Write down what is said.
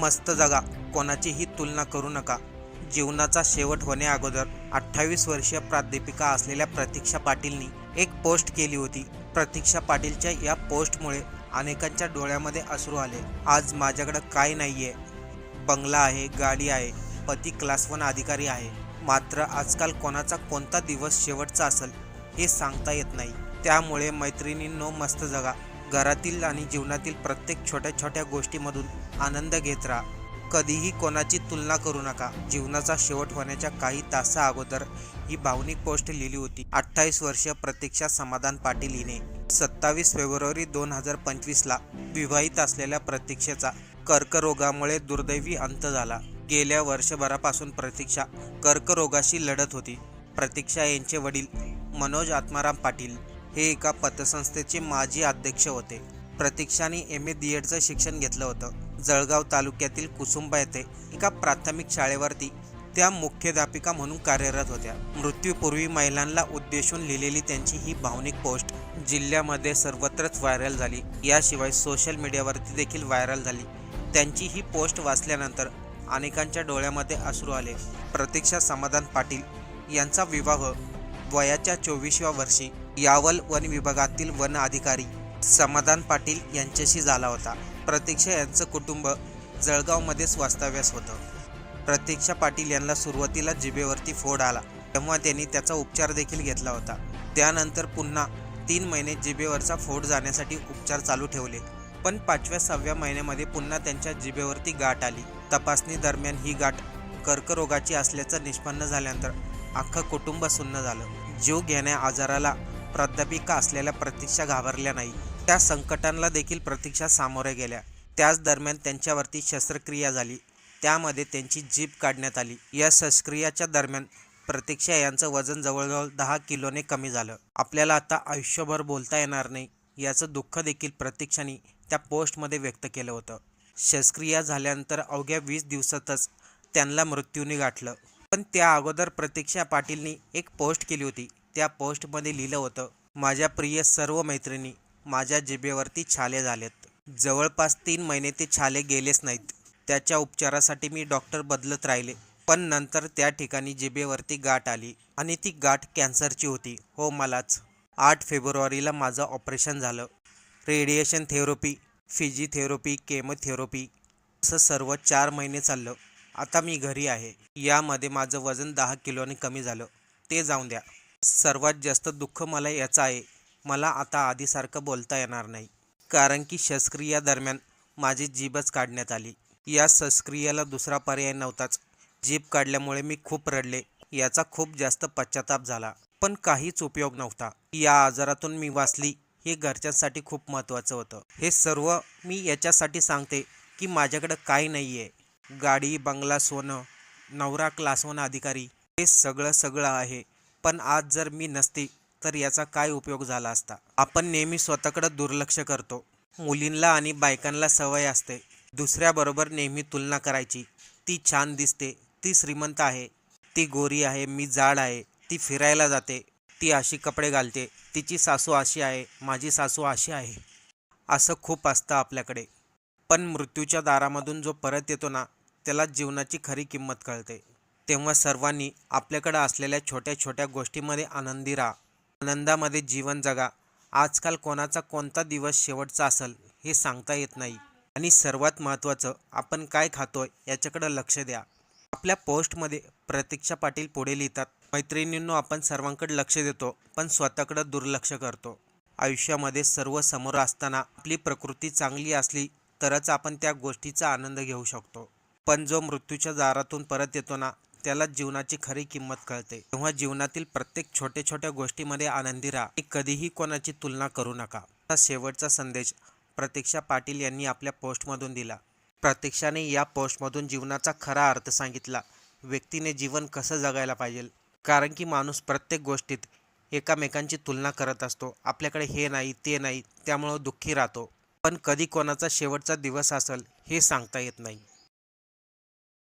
मस्त जगा कोणाचीही तुलना करू नका. जीवनाचा शेवट होण्या अगोदर अठ्ठावीस वर्षीय प्राध्यापिका असलेल्या प्रतीक्षा पाटीलनी एक पोस्ट केली होती. प्रतीक्षा पाटीलच्या या पोस्टमुळे अनेकांच्या डोळ्यामध्ये अश्रू आले. आज माझ्याकडं काय नाही आहे बंगला आहे गाडी आहे पती क्लास वन अधिकारी आहे. मात्र आजकाल कोणाचा कोणता दिवस शेवटचा असेल हे सांगता येत नाही. त्यामुळे मैत्रिणींनो मस्त जगा. घरातील आणि जीवनातील प्रत्येक छोट्या छोट्या गोष्टीमधून आनंद घेत राहा. कधीही कोणाची तुलना करू नका. जीवनाचा शेवट होण्याच्या काही तासा अगोदर ही भावनिक पोस्ट लिहिली होती. अठ्ठावीस वर्ष प्रतीक्षा समाधान पाटील हिने सत्तावीस फेब्रुवारी दोन हजार पंचवीसला विवाहित असलेल्या प्रतीक्षेचा कर्करोगामुळे दुर्दैवी अंत झाला. गेल्या वर्षभरापासून प्रतीक्षा कर्करोगाशी लढत होती. प्रतीक्षा यांचे वडील मनोज आत्माराम पाटील हे एका पतसंस्थेचे माजी अध्यक्ष होते. प्रतीक्षाने एम ए डी एडचं शिक्षण घेतलं होतं. जळगाव तालुक्यातील कुसुंबा येथे एका प्राथमिक शाळेवरती त्या मुख्याध्यापिका म्हणून कार्यरत होत्या. मृत्यूपूर्वी महिलांना उद्देशून लिहिलेली त्यांची ही भावनिक पोस्ट जिल्ह्यामध्ये सर्वत्रच व्हायरल झाली. याशिवाय सोशल मीडियावरती देखील व्हायरल झाली. त्यांची ही पोस्ट वाचल्यानंतर अनेकांच्या डोळ्यामध्ये अश्रू आले. प्रतीक्षा समाधान पाटील यांचा विवाह वयाच्या चोवीसव्या वर्षी यावल वन विभागातील वन अधिकारी समाधान पाटील यांच्याशी झाला होता. प्रतीक्षा यांचं कुटुंब जळगावमध्येच वास्तव्यास होतं. प्रतीक्षा पाटील यांना सुरुवातीला जिभेवरती फोड आला तेव्हा त्यांनी त्याचा उपचार देखील घेतला होता. त्यानंतर पुन्हा तीन महिने जिभेवरचा फोड जाण्यासाठी उपचार चालू ठेवले पण पाचव्या सहाव्या महिन्यामध्ये पुन्हा त्यांच्या जिभेवरती गाठ आली. तपासणी दरम्यान ही गाठ कर्करोगाची असल्याचं निष्पन्न झाल्यानंतर अख्खं कुटुंब सुन्न झालं. जीव घेण्या आजाराला प्राध्यापिका असलेल्या प्रतीक्षा घाबरल्या नाही. त्या संकटांना देखील प्रतीक्षा सामोऱ्या गेल्या. त्याच दरम्यान त्यांच्यावरती शस्त्रक्रिया झाली. त्यामध्ये त्यांची जीभ काढण्यात आली. या शस्त्रक्रियाच्या दरम्यान प्रतीक्षा यांचं वजन जवळजवळ दहा किलोने कमी झालं. आपल्याला आता आयुष्यभर बोलता येणार नाही याचं दुःख देखील प्रतीक्षाने त्या पोस्टमध्ये व्यक्त केलं होतं. शस्त्रक्रिया झाल्यानंतर अवघ्या वीस दिवसातच त्यांना मृत्यूने गाठलं. पण त्या अगोदर प्रतीक्षा पाटीलनी एक पोस्ट केली होती. त्या पोस्टमध्ये लिहिलं होतं माझ्या प्रिय सर्व मैत्रिणी माझ्या जिभेवरती छाले झालेत. जवळपास तीन महिने ते छाले गेलेच नाहीत. त्याच्या उपचारासाठी मी डॉक्टर बदलत राहिले. पण नंतर त्या ठिकाणी जिभेवरती गाठ आली आणि ती गाठ कॅन्सरची होती. हो मलाच. आठ फेब्रुवारीला माझं ऑपरेशन झालं. रेडिएशन थेरपी फिजिथेरपी केमोथेरपी असं सर्व चार महिने चाललं. आता मी घरी आहे. यामध्ये माझं वजन दहा किलोने कमी झालं. ते जाऊन द्या. सर्वात जास्त दुःख मला याचं आहे. मला आता आधीसारखं बोलता येणार नाही. कारण की शस्त्रक्रिया दरम्यान माझी जीभच काढण्यात आली. या शस्त्रक्रियेला दुसरा पर्याय नव्हताच. जीभ काढल्यामुळे मी खूप रडले. याचा खूप जास्त पश्चाताप झाला. पण काहीच उपयोग नव्हता. या आजारातून मी वाचली. हे घरच्यांसाठी खूप महत्त्वाचं होतं. हे सर्व मी याच्यासाठी सांगते की माझ्याकडं काही नाही आहे गाडी बंगला सोनं नवरा क्लासवन अधिकारी हे सगळं सगळं आहे. पण आज जर मी नसती तर याचा काय उपयोग झाला असता? आपण नेहमी स्वतःकडं दुर्लक्ष करतो. मुलींना आणि बायकांना सवय असते. दुसऱ्याबरोबर नेहमी तुलना करायची. ती छान दिसते ती श्रीमंत आहे ती गोरी आहे मी जाड आहे ती फिरायला जाते ती अशी कपडे घालते तिची सासू अशी आहे माझी सासू अशी आहे. असं खूप असतं आपल्याकडे. पण मृत्यूच्या दारामधून जो परत येतो ना त्याला जीवनाची खरी किंमत कळते. तेव्हा सर्वांनी आपल्याकडं असलेल्या छोट्या छोट्या गोष्टीमध्ये आनंदी राहा. आनंदामध्ये जीवन जगा. आजकाल कोणाचा कोणता दिवस शेवटचा असेल हे सांगता येत नाही. आणि सर्वात महत्त्वाचं आपण काय खातोय याच्याकडं लक्ष द्या. आपल्या पोस्टमध्ये प्रतीक्षा पाटील पुढे लिहितात मैत्रिणींनो आपण सर्वांकडे लक्ष देतो पण स्वतःकडं दुर्लक्ष करतो. आयुष्यामध्ये सर्व समोर असताना आपली प्रकृती चांगली असली तरच आपण त्या गोष्टीचा आनंद घेऊ शकतो. पण जो मृत्यूच्या दारातून परत येतो ना त्याला जीवनाची खरी किंमत कळते. तेव्हा जीवनातील प्रत्येक छोट्या छोट्या गोष्टीमध्ये आनंदी राहा. आणि कधीही कोणाची तुलना करू नका. हा शेवटचा संदेश प्रतीक्षा पाटील यांनी आपल्या पोस्टमधून दिला. प्रतीक्षाने या पोस्टमधून जीवनाचा खरा अर्थ सांगितला. व्यक्तीने जीवन कसं जगायला पाहिजे? कारण की माणूस प्रत्येक गोष्टीत एकामेकांची तुलना करत असतो. आपल्याकडे हे नाही ते नाही त्यामुळं दुःखी राहतो. पण कधी कोणाचा शेवटचा दिवस असेल हे सांगता येत नाही.